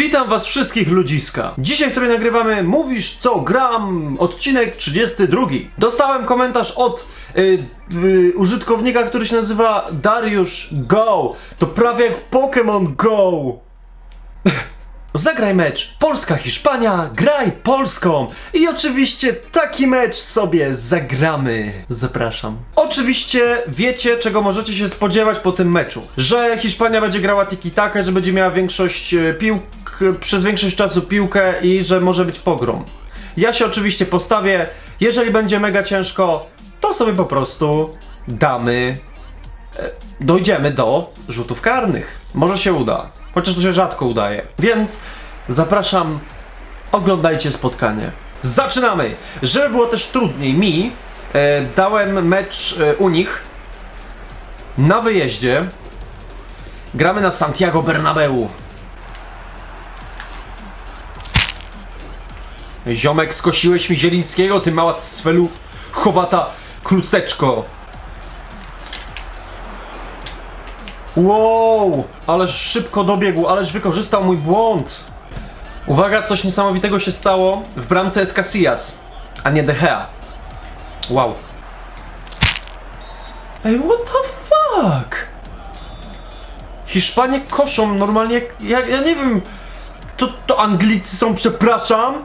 Witam was wszystkich ludziska. Dzisiaj sobie nagrywamy Mówisz co gram, odcinek 32. Dostałem komentarz od y, y, użytkownika, który się nazywa Dariusz Go. To prawie jak Pokémon Go. Zagraj mecz Polska-Hiszpania, graj Polską! I oczywiście taki mecz sobie zagramy. Zapraszam. Oczywiście wiecie, czego możecie się spodziewać po tym meczu. Że Hiszpania będzie grała tiki-taka, że będzie miała większość e, piłk, przez większość czasu piłkę i że może być pogrom. Ja się oczywiście postawię. Jeżeli będzie mega ciężko, to sobie po prostu damy e, dojdziemy do rzutów karnych. Może się uda. Chociaż to się rzadko udaje. Więc zapraszam, oglądajcie spotkanie. Zaczynamy! Żeby było też trudniej mi, e, dałem mecz e, u nich na wyjeździe. Gramy na Santiago Bernabeu. Ziomek, skosiłeś mi Zielińskiego, ty mała swelu chowata kluseczko. Wow, ależ szybko dobiegł, ależ wykorzystał mój błąd. Uwaga, coś niesamowitego się stało. W bramce jest Casillas, a nie De Gea. Wow. Ej, what the fuck? Hiszpanie koszą normalnie, ja, ja nie wiem, to, to Anglicy są, przepraszam?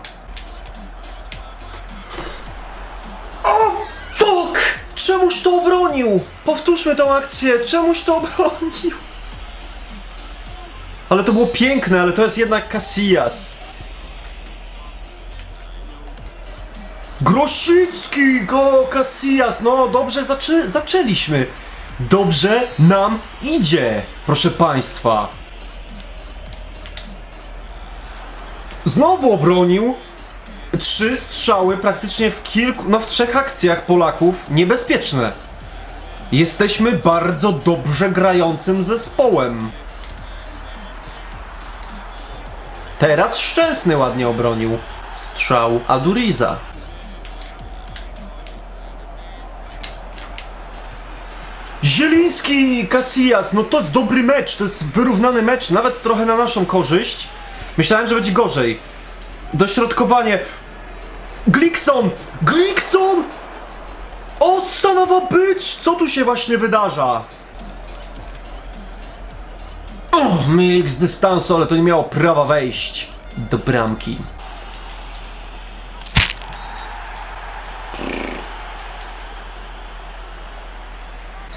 Czemuś to obronił? Powtórzmy tą akcję, czemuś to obronił? Ale to było piękne, ale to jest jednak Casillas. Groszycki, go Casillas, no dobrze zaczę zaczęliśmy. Dobrze nam idzie, proszę państwa. Znowu obronił trzy strzały praktycznie w kilku, no w trzech akcjach Polaków niebezpieczne. Jesteśmy bardzo dobrze grającym zespołem. Teraz Szczęsny ładnie obronił strzał Aduriza. Zieliński Casillas, no to jest dobry mecz, to jest wyrównany mecz, nawet trochę na naszą korzyść. Myślałem, że będzie gorzej. Dośrodkowanie. Glikson! Glikson! O, sanowa bycz! Co tu się właśnie wydarza? O, Milik z dystansu, ale to nie miało prawa wejść do bramki.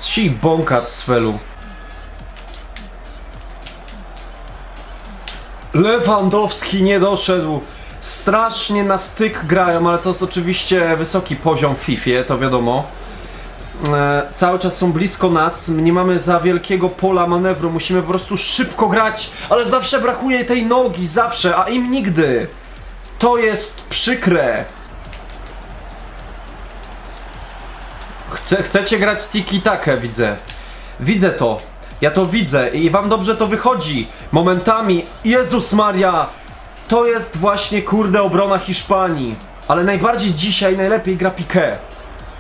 Si bąka Cwelu. Lewandowski nie doszedł. Strasznie na styk grają, ale to jest oczywiście wysoki poziom w FIFA, to wiadomo. E, cały czas są blisko nas, nie mamy za wielkiego pola manewru, musimy po prostu szybko grać, ale zawsze brakuje tej nogi, zawsze, a im nigdy. To jest przykre. Chce, chcecie grać tiki-takę, widzę. Widzę to. Ja to widzę i wam dobrze to wychodzi. Momentami. Jezus Maria! To jest właśnie kurde obrona Hiszpanii. Ale najbardziej dzisiaj najlepiej gra Piqué.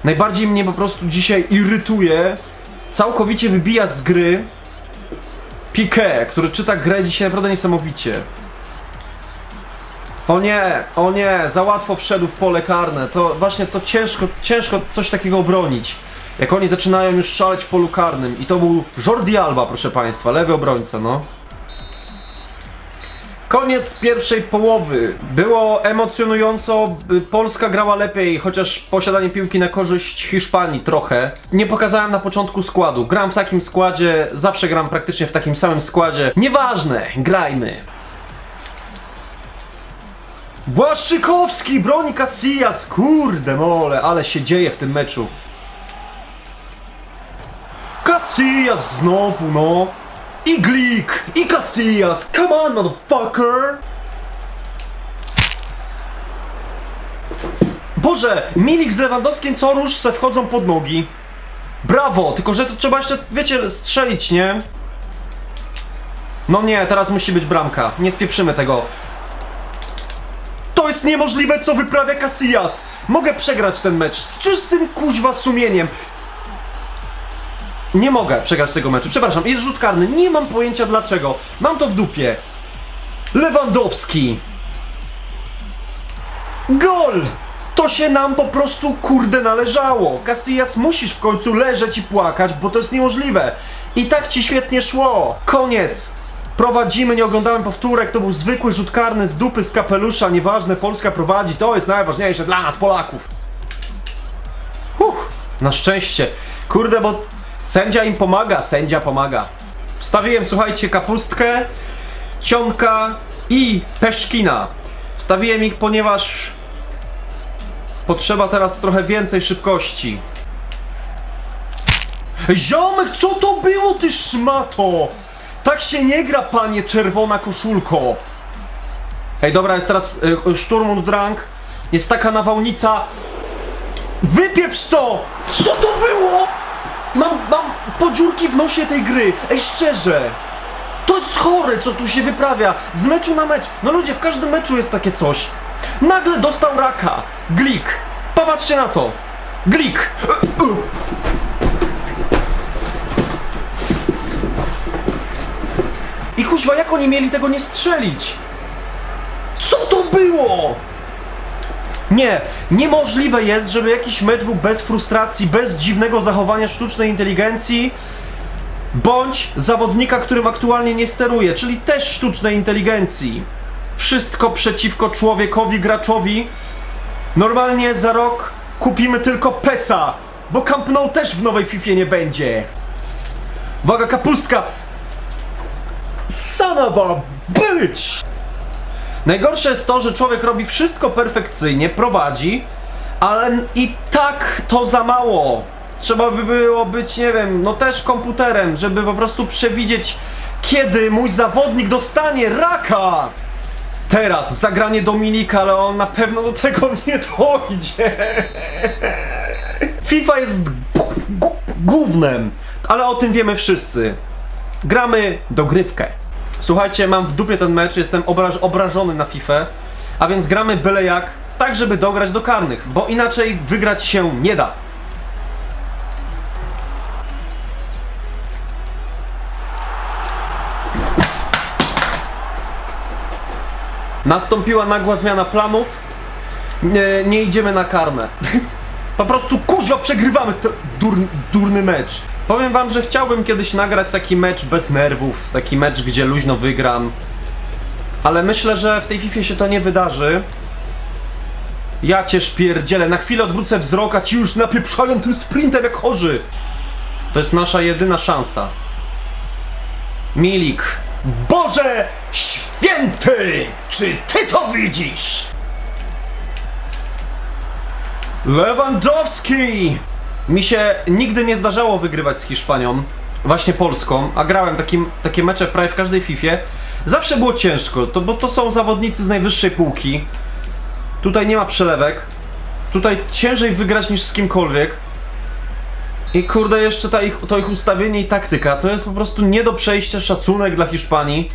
Najbardziej mnie po prostu dzisiaj irytuje. Całkowicie wybija z gry. Piqué, który czyta grę dzisiaj naprawdę niesamowicie. O nie, o nie, za łatwo wszedł w pole karne. To właśnie to ciężko, ciężko coś takiego obronić. Jak oni zaczynają już szaleć w polu karnym. I to był Jordi Alba, proszę państwa, lewy obrońca, no. Koniec pierwszej połowy. Było emocjonująco. y, Polska grała lepiej, chociaż posiadanie piłki na korzyść Hiszpanii trochę. Nie pokazałem na początku składu. Gram w takim składzie, zawsze gram praktycznie w takim samym składzie. Nieważne, grajmy. Błaszczykowski broni Casillas, kurde mole, ale się dzieje w tym meczu. Casillas znowu, no. I Glik, i Casillas, come on motherfucker. Boże, Milik z Lewandowskim co rusz se wchodzą pod nogi. Brawo, tylko że to trzeba jeszcze, wiecie, strzelić, nie? No nie, teraz musi być bramka. Nie spieprzymy tego. To jest niemożliwe, co wyprawia Casillas! Mogę przegrać ten mecz z czystym kuźwa sumieniem. Nie mogę przegrać tego meczu, przepraszam, jest rzut karny, nie mam pojęcia dlaczego. Mam to w dupie. Lewandowski. Gol! To się nam po prostu kurde należało. Casillas musisz w końcu leżeć i płakać, bo to jest niemożliwe. I tak ci świetnie szło. Koniec. Prowadzimy, nie oglądałem powtórek, to był zwykły rzut karny z dupy, z kapelusza, nieważne, Polska prowadzi, to jest najważniejsze dla nas, Polaków. Uff, na szczęście. Kurde, bo sędzia im pomaga, sędzia pomaga. Wstawiłem, słuchajcie, kapustkę, cionka i peszkina. Wstawiłem ich, ponieważ potrzeba teraz trochę więcej szybkości. Ziomek, co to było, ty szmato? Tak się nie gra, panie czerwona koszulko. Ej, dobra, teraz y, Szturmund Drang. Jest taka nawałnica. Wypieprz to! Co to było? Mam podziurki w nosie tej gry. Ej, szczerze. To jest chore, co tu się wyprawia. Z meczu na mecz. No ludzie, w każdym meczu jest takie coś. Nagle dostał raka. Glik. Popatrzcie na to. Glik. I kuźwa, jak oni mieli tego nie strzelić? Co to było? Nie, niemożliwe jest, żeby jakiś mecz był bez frustracji, bez dziwnego zachowania sztucznej inteligencji, bądź zawodnika, którym aktualnie nie steruje, czyli też sztucznej inteligencji. Wszystko przeciwko człowiekowi, graczowi. Normalnie za rok kupimy tylko PESA, bo Camp Nou też w nowej FIFA nie będzie. Uwaga, kapustka! Son of a bitch! Najgorsze jest to, że człowiek robi wszystko perfekcyjnie, prowadzi, ale i tak to za mało. Trzeba by było być, nie wiem, no też komputerem, żeby po prostu przewidzieć, kiedy mój zawodnik dostanie raka. Teraz zagranie Dominika, ale on na pewno do tego nie dojdzie. FIFA jest gównem, ale o tym wiemy wszyscy. Gramy dogrywkę. Słuchajcie, mam w dupie ten mecz, jestem obraż obrażony na FIFA, a więc gramy byle jak, tak żeby dograć do karnych, bo inaczej wygrać się nie da. Nastąpiła nagła zmiana planów. Nie, nie idziemy na karne. Po prostu kuźwa przegrywamy ten dur, durny mecz. Powiem wam, że chciałbym kiedyś nagrać taki mecz bez nerwów, taki mecz, gdzie luźno wygram. Ale myślę, że w tej FIFA się to nie wydarzy. Ja cię szpierdzielę, na chwilę odwrócę wzrok, a ci już napieprzają tym sprintem jak chorzy. To jest nasza jedyna szansa. Milik. Boże święty! Czy ty to widzisz? Lewandowski! Mi się nigdy nie zdarzało wygrywać z Hiszpanią, właśnie Polską, a grałem takie mecze prawie w każdej Fifie. Zawsze było ciężko, to, bo to są zawodnicy z najwyższej półki. Tutaj nie ma przelewek. Tutaj ciężej wygrać niż z kimkolwiek. I kurde, jeszcze ta ich, to ich ustawienie i taktyka, to jest po prostu nie do przejścia szacunek dla Hiszpanii.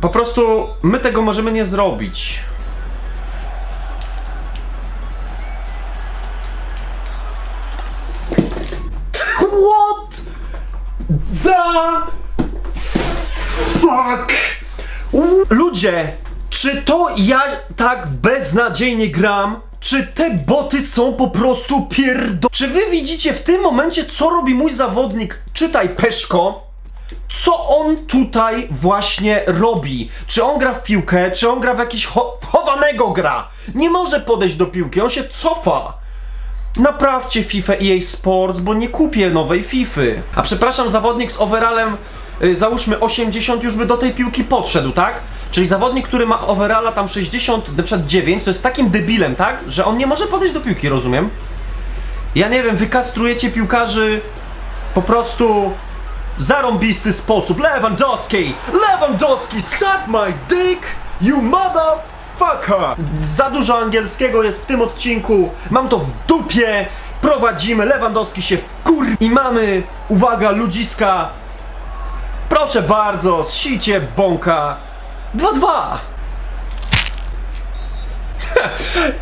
Po prostu my tego możemy nie zrobić. Fuck? Ludzie, czy to ja tak beznadziejnie gram? Czy te boty są po prostu pierdo... Czy wy widzicie w tym momencie, co robi mój zawodnik? Czytaj, Peszko. Co on tutaj właśnie robi? Czy on gra w piłkę? Czy on gra w jakiś cho chowanego gra? Nie może podejść do piłki, on się cofa. Naprawcie FIFA EA Sports, bo nie kupię nowej FIFA. A przepraszam, zawodnik z overallem, y, załóżmy 80, już by do tej piłki podszedł, tak? Czyli zawodnik, który ma overalla tam 60, na przykład 9, to jest takim debilem, tak? Że on nie może podejść do piłki, rozumiem? Ja nie wiem, wykastrujecie piłkarzy po prostu w zarąbisty sposób. Lewandowski! Lewandowski, suck my dick, you Za dużo angielskiego jest w tym odcinku. Mam to w dupie. Prowadzimy. Lewandowski się wkur... I mamy, uwaga, ludziska. Proszę bardzo, zsicie bąka. 2-2.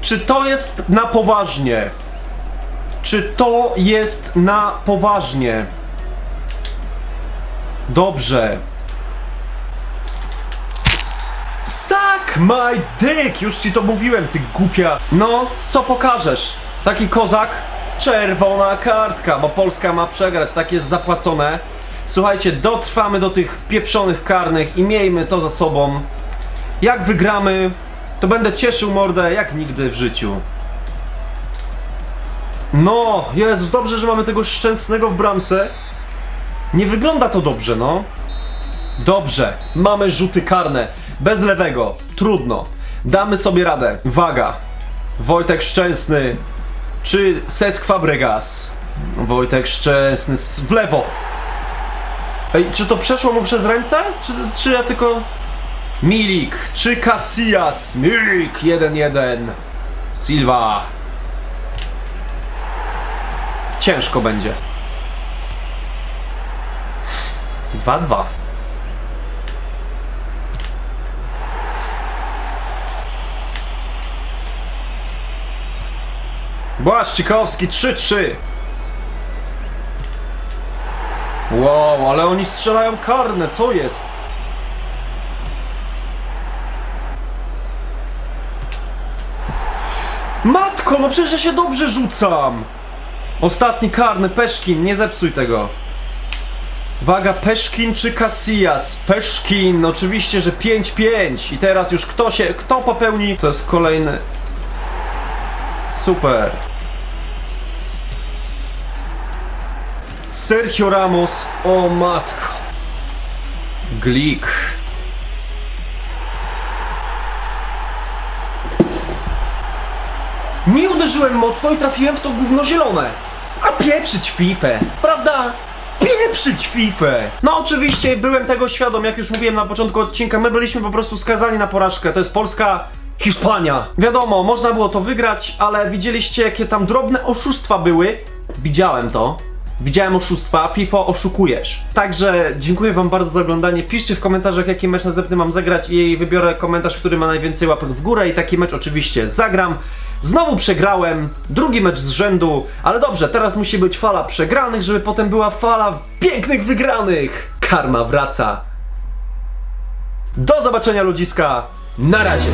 Czy to jest na poważnie? Czy to jest na poważnie? Dobrze. Suck my dick! Już ci to mówiłem, ty głupia. No, co pokażesz? Taki kozak? Czerwona kartka, bo Polska ma przegrać, tak jest zapłacone. Słuchajcie, dotrwamy do tych pieprzonych karnych i miejmy to za sobą. Jak wygramy, to będę cieszył mordę jak nigdy w życiu. No, Jezus, dobrze, że mamy tego szczęsnego w bramce. Nie wygląda to dobrze, no. Dobrze, mamy rzuty karne. Bez lewego, trudno. Damy sobie radę. Waga. Wojtek Szczęsny czy Sesk Fabregas. Wojtek Szczęsny w lewo. Ej, czy to przeszło mu przez ręce? Czy, czy ja tylko... Milik, czy Casillas? Milik, 1-1. Silva. Ciężko będzie. 2-2. Błaszczykowski 3-3. Wow, ale oni strzelają karne, co jest? Matko, no przecież ja się dobrze rzucam! Ostatni karny, Peszkin, nie zepsuj tego. Waga Peszkin czy Casillas? Peszkin, oczywiście, że 5-5. I teraz już kto się, kto popełni, to jest kolejny... Super. Sergio Ramos, o matko. Glik. Nie uderzyłem mocno i trafiłem w to gówno zielone. A pieprzyć FIFA, prawda? pieprzyć FIFA! No oczywiście byłem tego świadom, jak już mówiłem na początku odcinka, my byliśmy po prostu skazani na porażkę. To jest Polska, Hiszpania. Wiadomo, można było to wygrać, ale widzieliście jakie tam drobne oszustwa były. Widziałem to. Widziałem oszustwa, FIFA oszukujesz. Także dziękuję wam bardzo za oglądanie. Piszcie w komentarzach, jaki mecz następny mam zagrać i wybiorę komentarz, który ma najwięcej łapek w górę i taki mecz oczywiście zagram. Znowu przegrałem, drugi mecz z rzędu, ale dobrze, teraz musi być fala przegranych, żeby potem była fala pięknych wygranych. Karma wraca. Do zobaczenia ludziska. Na razie.